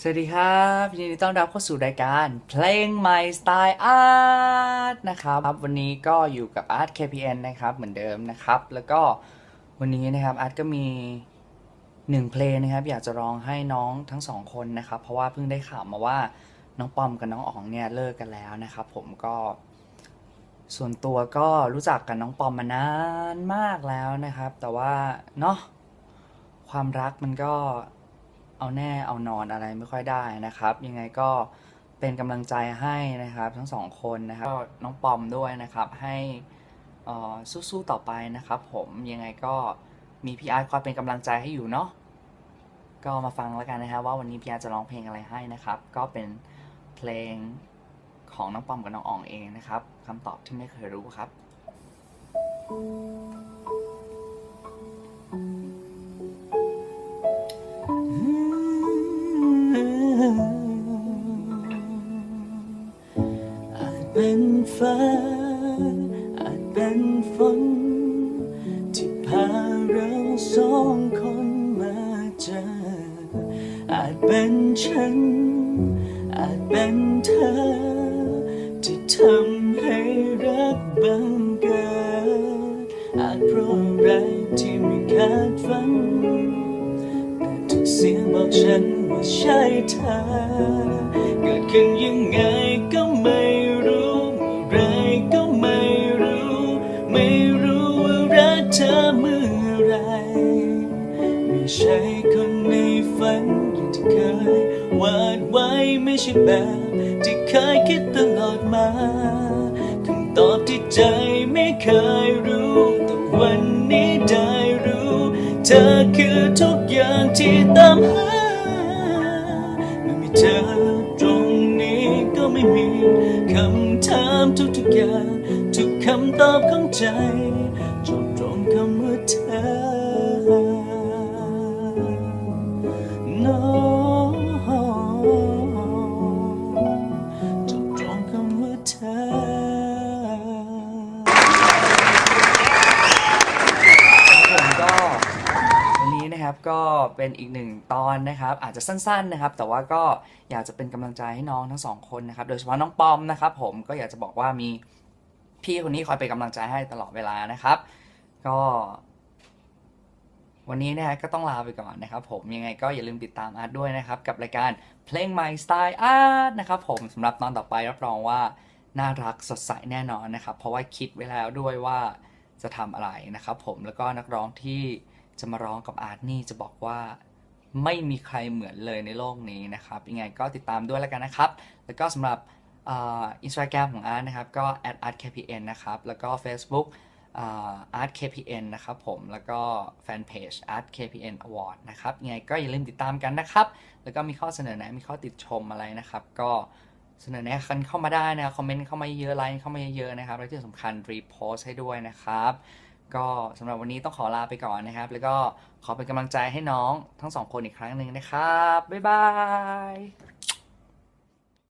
สวัสดีครับยินดีต้อนรับเข้าสู่รายการ เพลง My Style Art นะครับวันนี้ก็อยู่กับ Art KPN นะครับเหมือนเดิมนะครับ แล้วก็วันนี้นะครับอาร์ตก็มีหนึ่งเพลงนะครับอยากจะร้องให้น้องทั้งสองคนนะครับ เพราะว่าเพิ่งได้ข่าวมาว่าน้องปอมกับน้องอ๋องเนี่ยเลิกกันแล้วนะครับผมก็ส่วนตัวก็รู้จักกับน้องปอมมานานมากแล้วนะครับ แต่ว่าเนาะความรักมันก็ เอาแน่เอานอนอะไรไม่ค่อยได้นะครับ ยังไงก็เป็นกำลังใจให้นะครับ ทั้งสองคนนะครับก็น้องปอมด้วยนะครับ ให้สู้ๆต่อไปนะครับ ผมยังไงก็มีพี่อาร์ตคอยเป็นกำลังใจให้อยู่เนาะก็มาฟังแล้วกันนะครับว่าวันนี้พี่อาร์ตจะร้องเพลงอะไรให้นะครับ ก็เป็นเพลงของน้องปอมกับน้องอ่องเองนะครับคำตอบที่ไม่เคยรู้ครับ ฟ้า อาจเป็นฝน ที่พาเราสองคนมาเจอ อาจเป็นฉัน อาจเป็นเธอ ที่ทำให้รักบังเกิด อาจเพราะอะไรที่ไม่คาดฝัน แต่ทุกเสียงบอกฉันว่าใช่เธอ เกิดขึ้นยังไง ใช่คนในฝันอย่างที่เคยวาดไว้ไม่ใช่แบบที่เคยคิดตลอดมาคำตอบที่ใจไม่เคยรู้ แต่วันนี้ได้รู้ เธอคือทุกอย่างที่ตามหาเมื่อมีเธอตรงนี้ก็ไม่มีคำถามทุกๆอย่างทุกคำตอบของใจจบตรงคำว่าเธอ No จบตรงคำว่าเธผมก็วันนี้นะครับก็เป็นอีกหนึ่งตอนนะครับ อาจจะสั้นๆนะครับ แต่ว่าก็อยากจะเป็นกำลังใจให้น้องทั้งสองคนนะครับ โดยเฉพาะน้องปอมนะครับ ผมก็อยากจะบอกว่ามีพี่คนนี้คอยเป็นกำลังใจให้ตลอดเวลานะครับ ก็ วันนี้นะฮะก็ต้องลาไปก่อนนะครับผมยังไงก็อย่าลืมติดตามอาร์ตด้วยนะครับ กับรายการเพลง My Style Art นะครับผมสำหรับตอนต่อไปรับรองว่าน่ารักสดใสแน่นอนนะครับ เพราะว่าคิดไว้แล้วด้วยว่าจะทำอะไรนะครับผมแล้วก็นักร้องที่จะมาร้องกับอาร์ตนี่จะบอกว่าไม่มีใครเหมือนเลยในโลกนี้นะครับ ยังไงก็ติดตามด้วยแล้วกันนะครับ แล้วก็สำหรับอินสตาแกรมของอาร์ตนะครับ ก็ @artkpn นะครับ แล้วก็ Facebook Art KPN นะครับผมแล้วก็แฟนเพจ Art KPN Award นะครับยังไงก็อย่าลืมติดตามกันนะครับ แล้วก็มีข้อเสนอแนะมีข้อติดชมอะไรนะครับ ก็เสนอแนะกันเข้ามาได้นะคอมเมนต์เข้ามาเยอะไลน์เข้ามาเยอะๆนะครับและที่สำคัญรีโพสให้ด้วยนะครับ ก็สำหรับวันนี้ต้องขอลาไปก่อนนะครับ แล้วก็ขอเป็นกำลังใจให้น้องทั้งสองคนอีกครั้งหนึ่งนะครับ บ๊ายบาย